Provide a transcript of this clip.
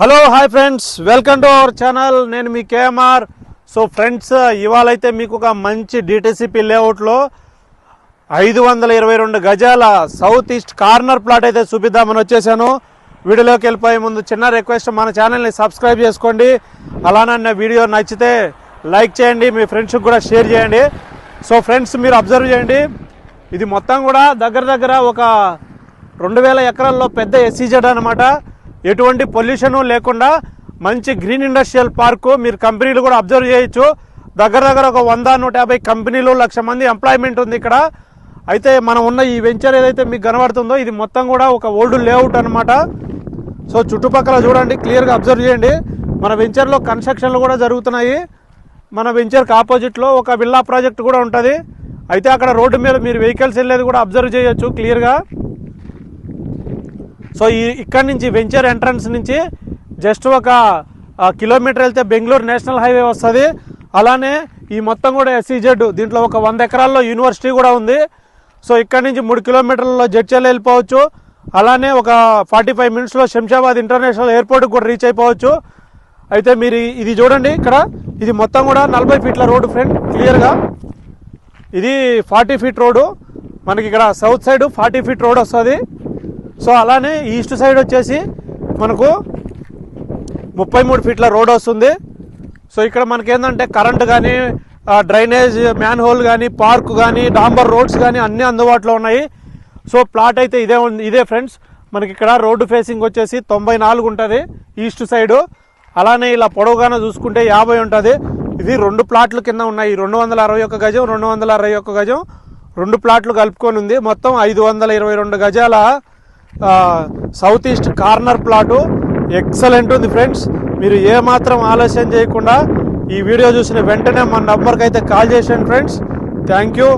Hello hi friends. Welcome to our channel. నేను మీ KMR. So friends ఇవాళ అయితే మీకు ఒక మంచి డిటీసీపీ లేఅవుట్లో ఐదు వందల ఇరవై రెండు గజాల సౌత్ ఈస్ట్ కార్నర్ ప్లాట్ అయితే చూపిద్దామని వచ్చేసాను. వీడియోలోకి వెళ్ళిపోయే ముందు చిన్న రిక్వెస్ట్ మన ఛానల్ని సబ్స్క్రైబ్ చేసుకోండి. అలానే నా వీడియో నచ్చితే లైక్ చేయండి మీ ఫ్రెండ్స్కి కూడా షేర్ చేయండి. సో ఫ్రెండ్స్ మీరు అబ్జర్వ్ చేయండి. ఇది మొత్తం కూడా దగ్గర దగ్గర ఒక రెండు వేల ఎకరాల్లో పెద్ద ఎస్సీజెడ్ అనమాట. ఎటువంటి పొల్యూషన్ లేకుండా మంచి గ్రీన్ ఇండస్ట్రియల్ పార్కు మీరు కంపెనీలు కూడా అబ్జర్వ్ చేయొచ్చు. దగ్గర దగ్గర ఒక వంద నూట యాభై కంపెనీలు లక్ష మంది ఎంప్లాయ్మెంట్ ఉంది ఇక్కడ. అయితే మనం ఉన్న ఈ వెంచర్ ఏదైతే మీకు కనబడుతుందో ఇది మొత్తం కూడా ఒక ఓల్డ్ లేఅవుట్ అనమాట సో చుట్టుపక్కల చూడండి క్లియర్గా అబ్జర్వ్ చేయండి. మన వెంచర్లో కన్స్ట్రక్షన్లు కూడా జరుగుతున్నాయి. మన వెంచర్కి ఆపోజిట్లో ఒక విల్లా ప్రాజెక్ట్ కూడా ఉంటుంది. అయితే అక్కడ రోడ్డు మీద మీరు వెహికల్స్ వెళ్ళేది కూడా అబ్జర్వ్ చేయొచ్చు క్లియర్గా. సో ఈ ఇక్కడ నుంచి వెంచర్ ఎంట్రన్స్ నుంచి జస్ట్ ఒక కిలోమీటర్ వెళ్తే బెంగళూరు నేషనల్ హైవే వస్తుంది. అలానే ఈ మొత్తం కూడా ఎస్సీజెడ్ దీంట్లో ఒక వంద ఎకరాల్లో యూనివర్సిటీ కూడా ఉంది. సో ఇక్కడ నుంచి మూడు కిలోమీటర్లలో జడ్చల్ వెళ్ళిపోవచ్చు. అలానే ఒక ఫార్టీ ఫైవ్ మినిట్స్లో శంషాబాద్ ఇంటర్నేషనల్ ఎయిర్పోర్ట్కి కూడా రీచ్ అయిపోవచ్చు. అయితే మీరు ఇది చూడండి ఇక్కడ. ఇది మొత్తం కూడా నలభై ఫీట్ల రోడ్డు ఫ్రెండ్ క్లియర్గా ఇది ఫార్టీ ఫీట్ రోడ్డు. మనకి ఇక్కడ south side forty feet road వస్తుంది. సో అలానే ఈస్ట్ సైడ్ వచ్చేసి మనకు ముప్పై మూడు ఫీట్ల రోడ్ వస్తుంది. సో ఇక్కడ మనకి ఏంటంటే కరెంట్ కానీ డ్రైనేజ్ మ్యాన్ హోల్ కానీ పార్క్ కానీ డాంబర్ రోడ్స్ కానీ అన్నీ అందుబాటులో ఉన్నాయి. సో ప్లాట్ అయితే ఇదే ఉంది ఇదే ఫ్రెండ్స్. మనకి ఇక్కడ రోడ్డు ఫేసింగ్ వచ్చేసి తొంభై నాలుగు ఉంటుంది ఈస్ట్ సైడు. అలానే ఇలా పొడవుగానే చూసుకుంటే యాభై ఉంటుంది. ఇది రెండు ప్లాట్ల కింద ఉన్నాయి. రెండు వందల అరవై ఒక్క గజం రెండు వందల అరవై ఒక్క గజం. రెండు ప్లాట్లు కలుపుకొని ఉంది. మొత్తం ఐదు వందల ఇరవై రెండు గజాల south east corner plot. Excellent ఉంది ఫ్రెండ్స్. మీరు ఏమాత్రం ఆలస్యం చేయకుండా ఈ వీడియో చూసిన వెంటనే మన నంబర్కి అయితే కాల్ చేసేయండి ఫ్రెండ్స్. Thank you